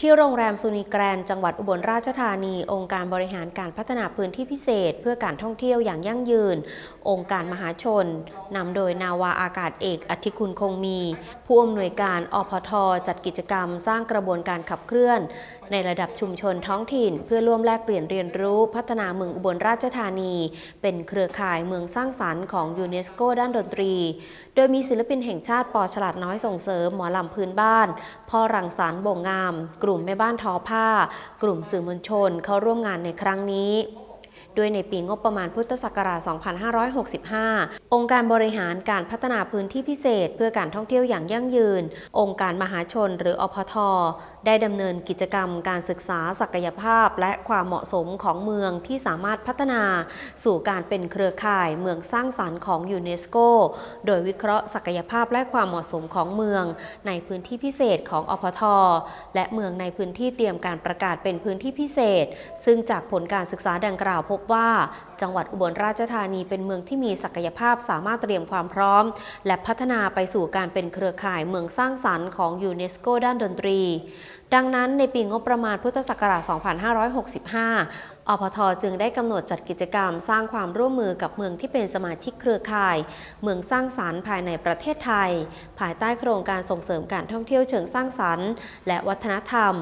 ที่โรงแรมซูนีแกรน จังหวัดอุบลราชธานี องค์การบริหารการพัฒนาพื้นที่พิเศษ เพื่อการท่องเที่ยวอย่างยั่งยืน องค์การมหาชนนำโดยนาวาอากาศเอกอธิคุณคงมี ผู้อำนวยการอพท จัดกิจกรรมสร้างกระบวนการขับเคลื่อน ในระดับชุมชนท้องถิ่น เพื่อร่วมแลกเปลี่ยนเรียนรู้ พัฒนาเมืองอุบลราชธานี เป็นเครือข่ายเมืองสร้างสรรค์ของยูเนสโกด้านดนตรี โดยมีศิลปินแห่งชาติปอฉลาดน้อยส่งเสริมหมอลำพื้นบ้านพ่อรังสรรค์บ่งงาม กลุ่มแม่บ้านทอผ้า กลุ่มสื่อมวลชนเข้าร่วมงานในครั้งนี้ โดยในปีงบประมาณพุทธศักราช 2565 องค์การบริหารการพัฒนาพื้นที่พิเศษ เพื่อการท่องเที่ยวอย่างยั่งยืน องค์การมหาชนหรืออพท ได้ดำเนินกิจกรรมการศึกษาศักยภาพ และความเหมาะสมของเมืองที่สามารถพัฒนา สู่การเป็นเครือข่ายเมืองสร้างสรรค์ของยูเนสโก โดยวิเคราะห์ศักยภาพและความเหมาะสมของเมือง ในพื้นที่พิเศษของอพท และเมืองในพื้นที่เตรียมการประกาศเป็นพื้นที่พิเศษ ซึ่งจากผลการศึกษาดังกล่าวพบว่า จังหวัดอุบลราชธานีเป็นเมืองที่มีศักยภาพสามารถเตรียมความพร้อม และพัฒนาไปสู่การเป็นเครือข่ายเมืองสร้างสรรค์ของยูเนสโกด้านดนตรี ดังนั้นในปีงบประมาณพุทธศักราช 2565อพทจึงได้กำหนดจัดกิจกรรมสร้างความร่วมมือกับเมืองที่เป็นสมาชิกเครือข่าย เมืองสร้างสรรค์ภายในประเทศไทย ภายใต้โครงการส่งเสริมการท่องเที่ยวเชิงสร้างสรรค์ และวัฒนธรรม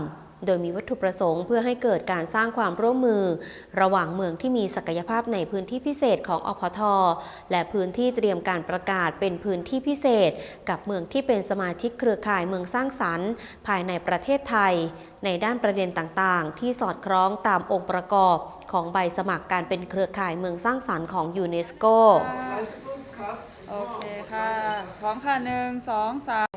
โดยมีวัตถุประสงค์เพื่อให้เกิดการสร้างความร่วมมือ ระหว่างเมืองที่มีศักยภาพในพื้นที่พิเศษของอพท และพื้นที่เตรียมการประกาศเป็นพื้นที่พิเศษ กับเมืองที่เป็นสมาชิกเครือข่ายเมืองสร้างสรรค์ ภายในประเทศไทย ในด้านประเด็นต่างๆ ที่สอดคล้องตามองค์ประกอบ ของใบสมัครการเป็นเครือข่ายเมืองสร้างสรรค์ของยูเนสโกโอเคค่ะพร้อมค่ะหนึ่งสองสาม